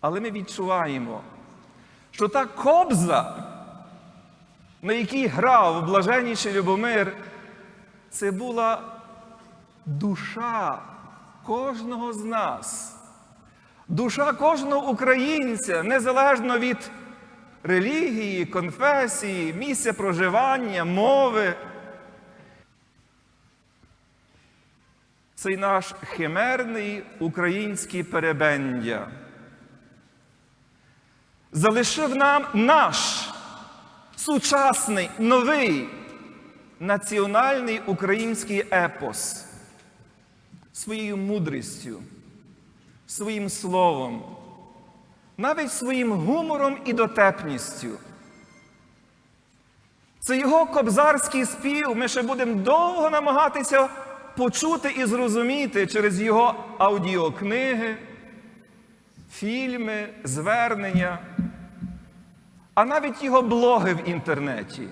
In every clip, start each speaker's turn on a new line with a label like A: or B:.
A: Але ми відчуваємо, що та кобза, на якій грав блаженніший Любомир, це була душа кожного з нас. Душа кожного українця, незалежно від релігії, конфесії, місця проживання, мови. Цей наш химерний український перебендя залишив нам наш сучасний новий національний український епос своєю мудрістю, своїм словом, навіть своїм гумором і дотепністю. Це його кобзарський спів. Ми ще будемо довго намагатися почути і зрозуміти через його аудіокниги, фільми, звернення, а навіть його блоги в інтернеті.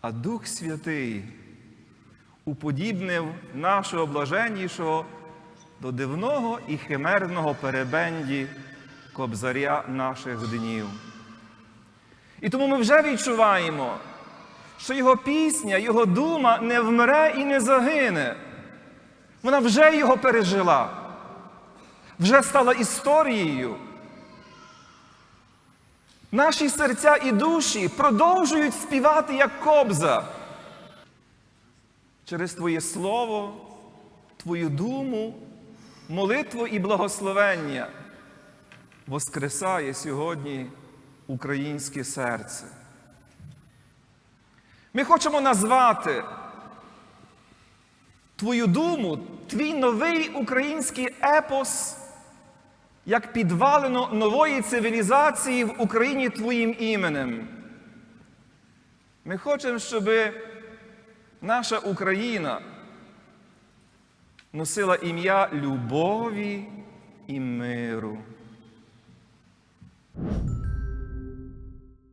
A: А Дух Святий уподібнив нашого блаженнішого до дивного і химерного перебенді кобзаря наших днів. І тому ми вже відчуваємо, що його пісня, його дума не вмре і не загине. Вона вже його пережила, вже стала історією. Наші серця і душі продовжують співати як кобза. Через Твоє Слово, Твою думу, молитву і благословення воскресає сьогодні українське серце. Ми хочемо назвати Твою думу, твій новий український епос як підвалину нової цивілізації в Україні Твоїм іменем. Ми хочемо, щоб наша Україна носила ім'я любові і миру.